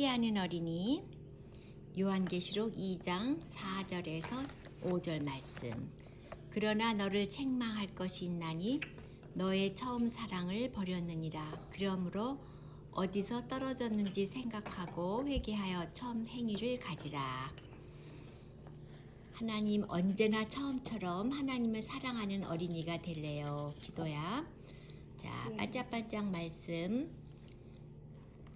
회개하는 어린이 요한계시록 2장 4절에서 5절 말씀. 그러나 너를 책망할 것이 있나니 너의 처음 사랑을 버렸느니라. 그러므로 어디서 떨어졌는지 생각하고 회개하여 처음 행위를 가지라. 하나님 언제나 처음처럼 하나님을 사랑하는 어린이가 될래요? 기도야. 자 네. 반짝반짝 말씀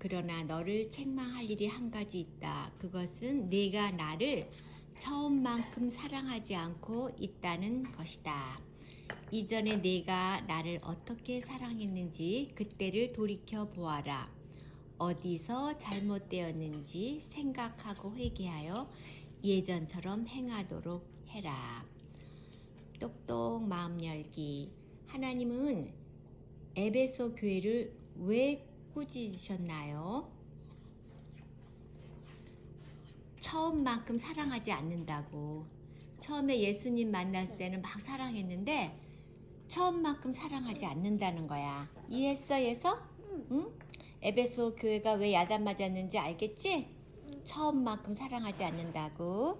그러나 너를 책망할 일이 한 가지 있다. 그것은 네가 나를 처음만큼 사랑하지 않고 있다는 것이다. 이전에 내가 나를 어떻게 사랑했는지 그때를 돌이켜 보아라. 어디서 잘못되었는지 생각하고 회개하여 예전처럼 행하도록 해라. 똑똑 마음 열기. 하나님은 에베소 교회를 왜 꾸짖으셨나요? 처음만큼 사랑하지 않는다고. 처음에 예수님 만났을 때는 막 사랑했는데 처음만큼 사랑하지 않는다는 거야. 이해했어, 예서? 응? 에베소 교회가 왜 야단 맞았는지 알겠지? 처음만큼 사랑하지 않는다고.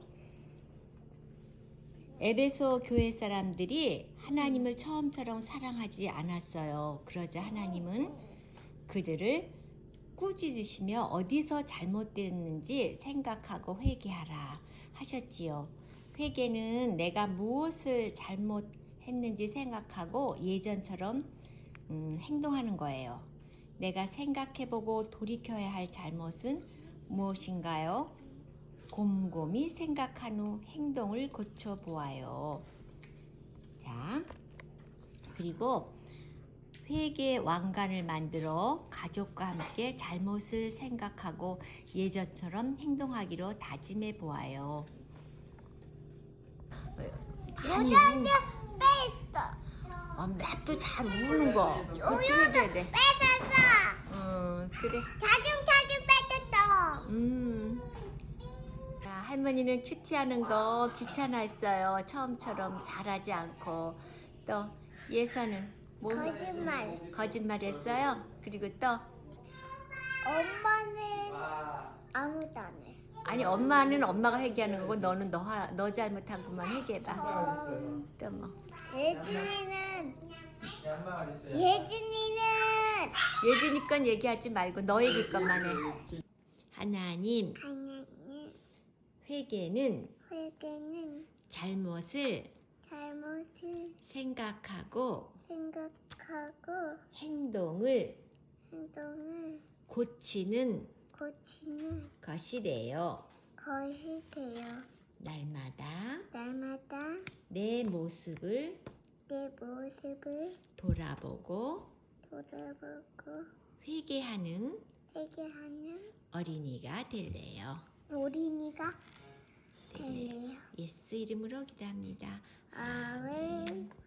에베소 교회 사람들이 하나님을 처음처럼 사랑하지 않았어요. 그러자 하나님은 그들을 꾸짖으시며 어디서 잘못됐는지 생각하고 회개하라 하셨지요. 회개는 내가 무엇을 잘못했는지 생각하고 예전처럼 음, 행동하는 거예요. 내가 생각해보고 돌이켜야 할 잘못은 무엇인가요? 곰곰이 생각한 후 행동을 고쳐보아요. 자, 그리고 회개 왕관을 만들어 가족과 함께 잘못을 생각하고 예전처럼 행동하기로 다짐해 보아요. 모자는 뺐어. 아, 맵도 잘 우는 거. 그래. 뺏었어. 어, 그래. 자중자중 뺏었어. 음. 자, 할머니는 큐티하는 거 귀찮아했어요. 처음처럼 잘하지 않고. 또 예서는 뭐 거짓말. 거짓말했어요. 그리고 또 엄마는 아무도 안 했어. 아니 엄마는 엄마가 회개하는 거고 너는 너, 하- 너 잘못한 것만 회개해봐. 또 뭐. 예준이는 네, 있어요. 예준이는 예준이 건 얘기하지 말고 너 얘기 것만 해. 하나님 하나님 회개는 회개는 잘못을 잘못을 생각하고 생각하고 행동을 행동을 고치는 고치는 것이래요. 것이 돼요. 날마다 날마다 내 모습을 내 모습을 돌아보고 돌아보고 회개하는 회개하는 어린이가 될래요. 어린이가. 예수 이름으로 기도합니다. 아멘.